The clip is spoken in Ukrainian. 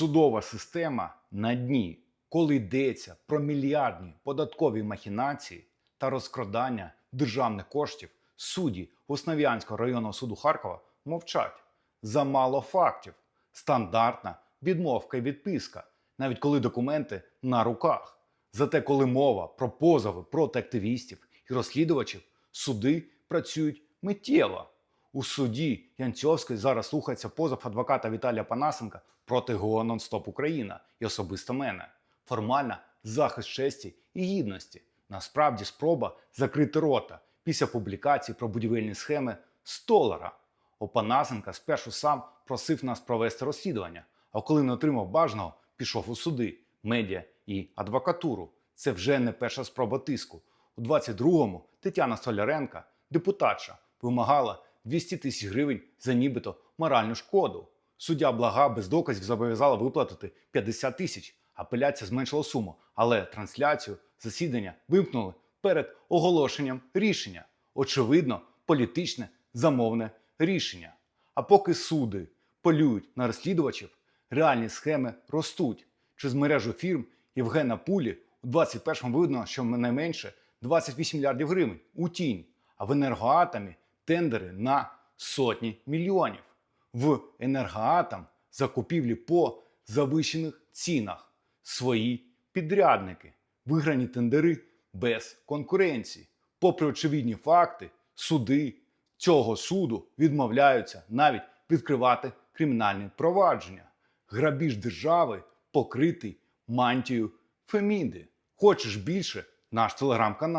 Судова система на дні, коли йдеться про мільярдні податкові махінації та розкрадання державних коштів, судді Основ'янського районного суду Харкова мовчать. Замало фактів. Стандартна відмовка і відписка, навіть коли документи на руках. Зате, коли мова про позови проти активістів і розслідувачів, суди працюють миттєво. У суді Янцьовської зараз слухається позов адвоката Віталія Панасенка проти ГО «Нон-Стоп Україна і особисто мене. Формально захист честі і гідності. Насправді спроба закрити рота після публікації про будівельні схеми Столара. Опанасенка спершу сам просив нас провести розслідування, а коли не отримав бажаного, пішов у суди, медіа і адвокатуру. Це вже не перша спроба тиску. У 22-му Тетяна Столяренка, депутатша, вимагала 200 тисяч гривень за нібито моральну шкоду. Суддя блага без доказів зобов'язала виплатити 50 тисяч. Апеляція зменшила суму, але трансляцію засідання вимкнули перед оголошенням рішення. Очевидно, політичне замовне рішення. А поки суди полюють на розслідувачів, реальні схеми ростуть. Через мережу фірм Євгена Пулі у 21-му видно, що найменше 28 мільярдів гривень у тінь, а в енергоатомі тендери на сотні мільйонів. В енергоатом закупівлі по завищених цінах. Свої підрядники, виграні тендери без конкуренції. Попри очевидні факти, суди цього суду відмовляються навіть відкривати кримінальні провадження. Грабіж держави покритий мантією Феміди. Хочеш більше? Наш телеграм-канал.